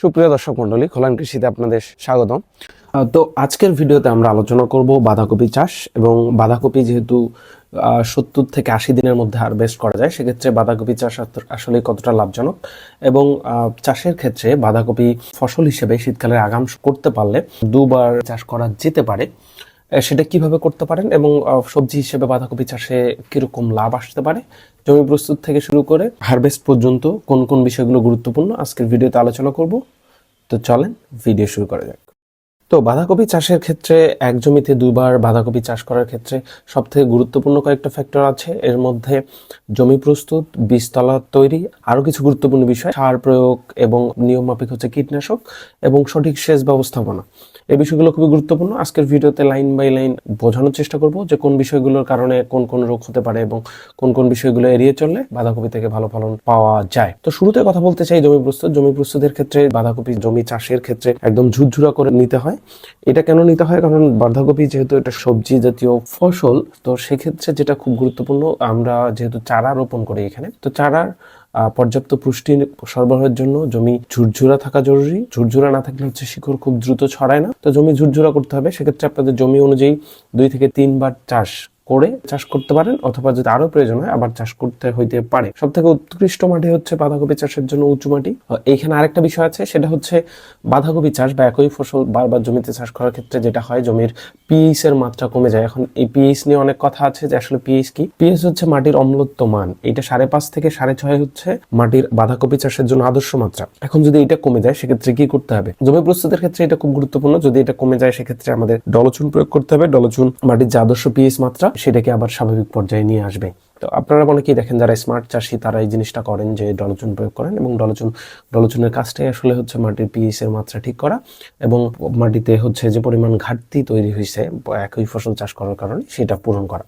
সুপ্রিয় দর্শক মন্ডলী খোলান কৃষিতে আপনাদের স্বাগতম। তো আজকের ভিডিওতে আমরা আলোচনা করব বাঁধাকপি চাষ এবং বাঁধাকপি যেহেতু সত্তর থেকে আশি দিনের মধ্যে হারভেস্ট করা যায়, সেক্ষেত্রে বাঁধাকপি চাষ আসলে কতটা লাভজনক এবং চাষের ক্ষেত্রে বাঁধাকপি ফসল হিসেবে শীতকালের আগাম করতে পারলে দুবার চাষ করা যেতে পারে। সেটা কীভাবে করতে পারেন এবং সবজি হিসেবে বাঁধাকপি চাষে কীরকম লাভ আসতে পারে? জমি প্রস্তুত থেকে শুরু করে হারভেস্ট পর্যন্ত কোন কোন বিষয়গুলো গুরুত্বপূর্ণ, আজকের ভিডিওতে আলোচনা করব। তো চলেন, ভিডিও শুরু করা যাক। তো বাঁধাকপি চাষের ক্ষেত্রে এক জমিতে দুবার বাঁধাকপি চাষ করার ক্ষেত্রে সবথেকে গুরুত্বপূর্ণ কয়েকটা ফ্যাক্টর আছে। এর মধ্যে জমি প্রস্তুত, বীজতলা তৈরি, আরও কিছু গুরুত্বপূর্ণ বিষয়, সার প্রয়োগ এবং নিয়মমাফিক হচ্ছে কীটনাশক এবং সঠিক সেচ ব্যবস্থাপনা। এই বিষয়গুলো খুবই গুরুত্বপূর্ণ। আজকের ভিডিওতে লাইন বাই লাইন বোঝানোর চেষ্টা করব যে কোন বিষয়গুলোর কারণে কোন কোন রোগ হতে পারে এবং কোন কোন বিষয়গুলো এড়িয়ে চললে বাঁধাকপি থেকে ভালো ফলন পাওয়া যায়। তো শুরুতে কথা বলতে চাই জমি প্রস্তুত। জমি প্রস্তুতের ক্ষেত্রে বাঁধাকপি জমি চাষের ক্ষেত্রে একদম ঝুরঝুরা করে নিতে হয়। এটা কেন নিতে হয়? কারণ বাঁধাকপি যেহেতু এটা সবজি জাতীয় ফসল, তো সেক্ষেত্রে যেটা খুব গুরুত্বপূর্ণ, আমরা যেহেতু চারা রোপণ করি এখানে, তো চারার পর্যাপ্ত পুষ্টি সরবরাহের জন্য জমি ঝুরঝুরা থাকা জরুরি। ঝুরঝুরা না থাকলে হচ্ছে শিকড় খুব দ্রুত ছড়ায় না। তো জমি ঝুরঝুরা করতে হবে। সেক্ষেত্রে আপনাদের জমি অনুযায়ী দুই থেকে তিনবার চাষ করে চাষ করতে পারেন অথবা যদি আরও প্রয়োজন হয় আবার চাষ করতে হইতে পারে। সব থেকে উৎকৃষ্ট মাটি হচ্ছে বাঁধাকপি চাষের জন্য উঁচু মাটি। এইখানে আরেকটা বিষয় আছে, সেটা হচ্ছে বাঁধাকপি চাষ বা একই ফসল বারবার জমিতে চাষ করার ক্ষেত্রে যেটা হয়, জমির পিএইচ এর মাত্রা কমে যায়। এখন এই পিএইচ নিয়ে অনেক কথা আছে যে আসলে পিএইচ কি। পিএইচ হচ্ছে মাটির অম্লত্ব মান। এটা সাড়ে পাঁচ থেকে সাড়ে ছয় হচ্ছে মাটির বাঁধাকপি চাষের জন্য আদর্শ মাত্রা। এখন যদি এটা কমে যায়, সেক্ষেত্রে কি করতে হবে? জমি প্রস্তুতের ক্ষেত্রে এটা খুব গুরুত্বপূর্ণ। যদি এটা কমে যায়, সেক্ষেত্রে আমাদের ডলচুন প্রয়োগ করতে হবে। ডলচুন মাটির যে আদর্শ পিএইচ মাত্রা সেটাকে আবার স্বাভাবিক পর্যায়ে নিয়ে আসবে। তো আপনারা অনেকেই দেখেন যারা স্মার্ট চাষি, তারা এই জিনিসটা করেন যে ডলচুন প্রয়োগ করেন এবং ডলচুন ডলচুনের কাজটাই আসলে হচ্ছে মাটির পিএইচ এর মাত্রা ঠিক করা এবং মাটিতে হচ্ছে যে পরিমাণ ঘাটতি তৈরি হয়েছে একই ফসল চাষ করার কারণে সেটা পূরণ করা।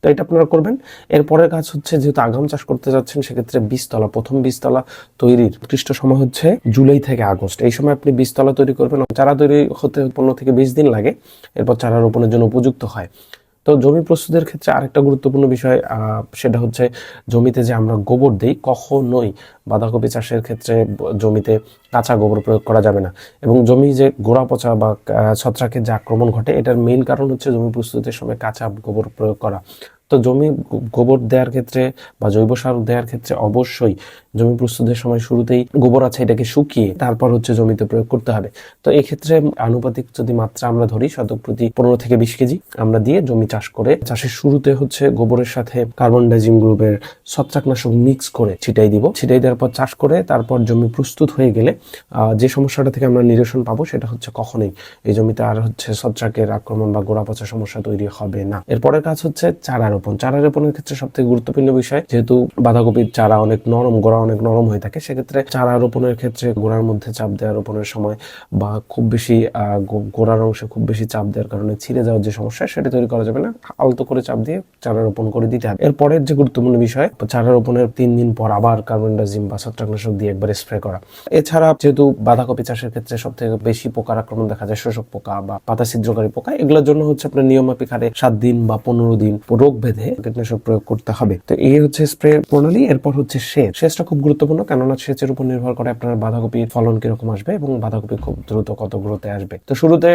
তো এটা আপনারা করবেন। এরপরের কাজ হচ্ছে যেহেতু আগাম চাষ করতে যাচ্ছেন, সেক্ষেত্রে বীজতলা, প্রথম বীজতলা তৈরির উৎকৃষ্ট সময় হচ্ছে জুলাই থেকে আগস্ট। এই সময় আপনি বীজতলা তৈরি করবেন, চারা তৈরি হতে পনেরো থেকে বিশ দিন লাগে। এরপর চারা রোপণের জন্য উপযুক্ত হয়। তো জমি প্রস্তুতের ক্ষেত্রে আরেকটা গুরুত্বপূর্ণ বিষয় সেটা হচ্ছে জমিতে যে আমরা গোবর দিই কখনোই বাঁধাকপি চাষের ক্ষেত্রে জমিতে কাঁচা গোবর প্রয়োগ করা যাবে না। এবং জমি যে গোড়া পচা বা ছত্রাকের যে আক্রমণ ঘটে, এটার মেইন কারণ হচ্ছে জমি প্রস্তুতের সময় কাঁচা গোবর প্রয়োগ করা। তো জমি গোবর দেওয়ার ক্ষেত্রে বা জৈব সার দেওয়ার ক্ষেত্রে অবশ্যই জমি প্রস্তুতের সময় শুরুতেই গোবর আছে এটাকে শুকিয়ে তারপর হচ্ছে জমিতে প্রয়োগ করতে হবে। তো এক্ষেত্রে আনুপাতিক যদি মাত্রা আমরা ধরি শতক প্রতি পনেরো থেকে বিশ কেজি আমরা দিয়ে জমি চাষ করে চাষের শুরুতে হচ্ছে গোবরের সাথে কার্বন ডাইজিম গ্রুপের ছত্রাকনাশক মিক্স করে ছিটাই দিব। ছিটাই দেওয়ার পর চাষ করে তারপর জমি প্রস্তুত হয়ে গেলে যে সমস্যাটা থেকে আমরা নিরসন পাবো সেটা হচ্ছে কখনোই এই জমিতে আর হচ্ছে ছত্রাকের আক্রমণ বা গোড়া পচা সমস্যা তৈরি হবে না। এরপরের কাজ হচ্ছে চারা রোপণ চারা রোপণের ক্ষেত্রে সব থেকে গুরুত্বপূর্ণ বিষয়, যেহেতু বাঁধাকপির চারা অনেক নরম, গোড়া অনেক নরম হয়ে থাকে, সেক্ষেত্রে চারা রোপণের ক্ষেত্রে গোড়ার মধ্যে চাপ দেওয়া রোপণের সময় বা খুব বেশি গোড়ার অংশে খুব বেশি চাপ দেওয়ার কারণে ছিঁড়ে যাওয়ার যে সমস্যা, সেটা তৈরি করা যাবে না। আলতো করে চাপ দিয়ে চারা রোপণ করে দিতে হবে। এরপরের যে গুরুত্বপূর্ণ বিষয় চারা রোপণের তিন দিন পর আবার কার্বন ডাইজিম বা ছত্রাকনাশক দিয়ে একবার স্প্রে করা। এছাড়া যেহেতু বাঁধাকপি চাষের ক্ষেত্রে সব থেকে বেশি পোকার আক্রমণ দেখা যায়, শোষক পোকা বা পাতা ছিদ্রকারী পোকা, এগুলোর জন্য হচ্ছে আপনার নিয়মাফিক হারে সাত দিন বা পনেরো দিন রোগ ভেদে কীটনাশক প্রয়োগ করতে হবে। তো এই হচ্ছে স্প্রে প্রণালী, এরপর হচ্ছে সেচ। সেচটা খুব গুরুত্বপূর্ণ, কেননা সেচের উপর নির্ভর করে আপনার বাঁধাকপির ফলন কীরকম আসবে এবং বাঁধাকপি খুব দ্রুত কত গ্রোথে আসবে। তো শুরুতে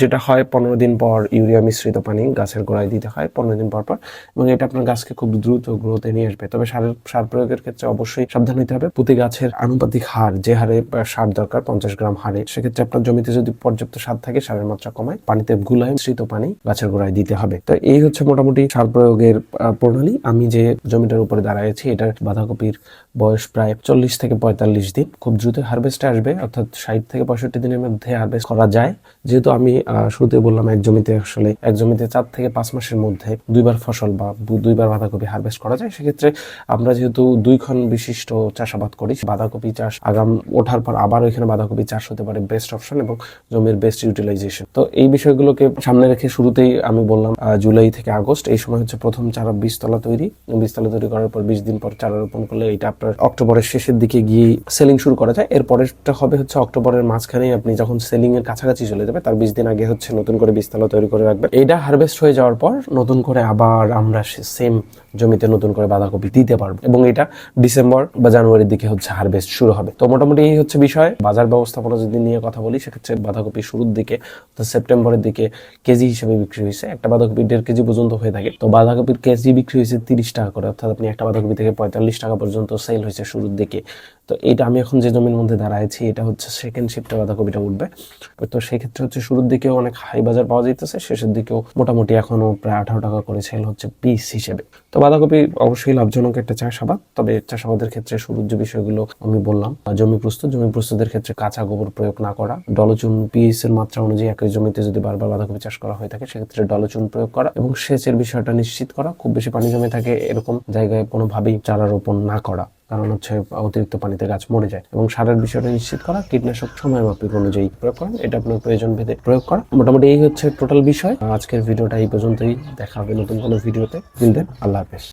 যেটা হয় পনেরো দিন পর ইউরিয়া মিশ্রিত পানি গাছের গোড়ায় দিতে হয় পনেরো দিন পর পর, এবং এটা আপনার গাছকে খুব দ্রুত গ্রোথে নিয়ে আসবে। তবে সারের সার প্রয়োগের ক্ষেত্রে অবশ্যই সাবধান হতে হবে। প্রতি গাছের আনুপাতিক হার, যে হারে সার দরকার, পঞ্চাশ গ্রাম হারে, সেক্ষেত্রে আপনার জমিতে যদি পর্যাপ্ত সার থাকে, সারের মাত্রা কমায়, পানিতে গুলায় মিশ্রিত পানি গাছের গোড়ায় দিতে হবে। তো এই হচ্ছে মোটামুটি সার প্রয়োগের প্রণালী। আমি যে জমিটার উপরে দাঁড়ায় আছি এটার বাঁধাকপির বয়স প্রায় চল্লিশ থেকে পঁয়তাল্লিশ দিন। খুব দ্রুত হারভেস্টে আসবে, অর্থাৎ ষাট থেকে পঁয়ষট্টি দিনের মধ্যে হারভেস্ট করা যায়। যেহেতু আমি শুরুতে বললাম এক জমিতে আসলে, এক জমিতে চার থেকে পাঁচ মাসের মধ্যে দুইবার ফসল বা দুইবার বাঁধাকপি হারভেস্ট করা যায়। সেক্ষেত্রে আমরা যেহেতু দুই খন বিশিষ্ট চাষাবাদ করি, বাঁধাকপি চাষ আগাম ওঠার পর আবার ওইখানে বাঁধাকপি চাষ হতে পারে বেস্ট অপশন এবং জমির বেস্ট ইউটিলাইজেশন তো এই বিষয়গুলোকে সামনে রেখে শুরুতেই আমি বললাম জুলাই থেকে আগস্ট, এই সময় হচ্ছে প্রথম চারা বীজতলা তৈরি। বীজতলা তৈরি করার পর বিশ দিন পর চারা রোপণ করলে এটা আপনার অক্টোবরের শেষের দিকে গিয়ে সেলিং শুরু করা যায়। এর পরেরটা হবে হচ্ছে অক্টোবরের মাঝখানে আপনি যখন সেলিং এর কাছাকাছি চলে যাবে, তার বিশ দিন আগে হচ্ছে নতুন করে বীজতলা তৈরি করে রাখবেন। এটা হারভেস্ট হয়ে যাওয়ার পর নতুন করে আবার আমরা সেম জমিতে নতুন করে বাঁধাকপি দিতে পারব। এবং এটা ডিসেম্বর বা জানুয়ারির দিকে হচ্ছে হারভেস্ট শুরু হবে। তো মোটামুটি এই হচ্ছে বিষয়। বাজার ব্যবস্থাপনা যদি নিয়ে কথা বলি, সেক্ষেত্রে বাঁধাকপি শুরুর দিকে সেপ্টেম্বরের দিকে কেজি হিসেবে বিক্রি হয়েছে। একটা বাঁধাকপি দেড় কেজি পর্যন্ত হয়ে থাকে। তো বাঁধাকপির কেজি বিক্রি হয়েছে তিরিশ টাকা করে, অর্থাৎ আপনি একটা বাঁধাকপি থেকে পঁয়তাল্লিশ টাকা পর্যন্ত সেল হয়েছে শুরুর দিকে। তো এটা আমি এখন যে জমির মধ্যে দাঁড়াইছি, এটা হচ্ছে সেকেন্ড শিফটে বাঁধাকপিটা উঠবে। তো সেক্ষেত্রে হচ্ছে শুরুর দিকেও অনেক হাই বাজার পাওয়া যাইতেছে, শেষের দিকেও মোটামুটি এখনও প্রায় আঠারো টাকা করে সেল হচ্ছে পিস হিসেবে। তো বাঁধাকপি অবশ্যই লাভজনক একটা চাষাবাদ, তবে চাষাবাদের ক্ষেত্রে শুরুর যে বিষয়গুলো আমি বললাম জমি প্রস্তুত, জমি প্রস্তুতের ক্ষেত্রে কাঁচা গোবর প্রয়োগ না করা, ডলচুন পিএস এর মাত্রা অনুযায়ী একই জমিতে যদি বারবার বাঁধাকপি চাষ করা হয়ে থাকে, সেক্ষেত্রে ডলচুন প্রয়োগ করা এবং সেচের বিষয়টা নিশ্চিত করা, খুব বেশি পানি জমে থাকে এরকম জায়গায় কোনোভাবেই চারা রোপণ না করা, কারণ হচ্ছে অতিরিক্ত পানিতে গাছ মরে যায়। এবং সারের বিষয়টা নিশ্চিত করা, কীটনাশক সময় মাফিক অনুযায়ী প্রয়োগ করেন এটা আপনার প্রয়োজন ভেদে প্রয়োগ করা। মোটামুটি এই হচ্ছে টোটাল বিষয়। আজকের ভিডিওটা এই পর্যন্তই। দেখা হবে নতুন কোনো ভিডিওতে। দেন। আল্লাহ হাফেজ।